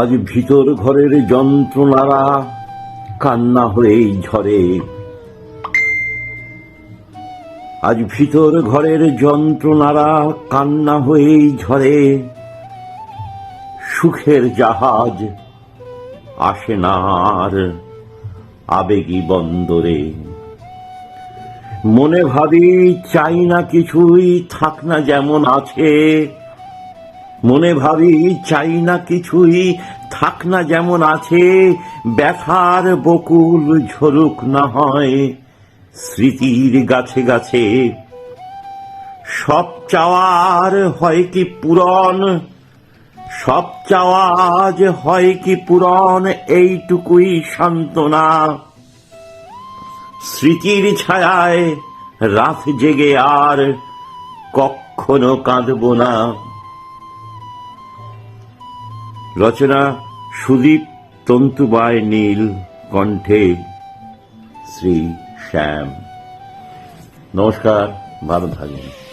আজ ভিতর ঘরের যন্ত্রণারা কান্না হয়েই ঝরে। আজ ভিতর ঘরের যন্ত্রণারা কান্না হয়েই ঝরে। সুখের জাহাজ আসে না আর আবেগী বন্দরে। মনে ভাবি চাই না কিছুই থাক না যেমন আছে। মনে ভাবি, চাই না কিছুই, থাক না যেমন আছে, ব্যথার বকুল ঝরুক না হয়, স্মৃতির গাছে গাছে। সব চাওয়ার হয় কি পূরণ? সব চাওয়া হয় কি পূরণ? এইটুকুই সান্ত্বনা। স্মৃতির ছায়ায় রাত জেগে আর কখনো কাঁদব না। রচনা সুদীপ তন্তুবায় নীল কণ্ঠে শ্রী শ্যাম। নমস্কার ভালো থাকবেন।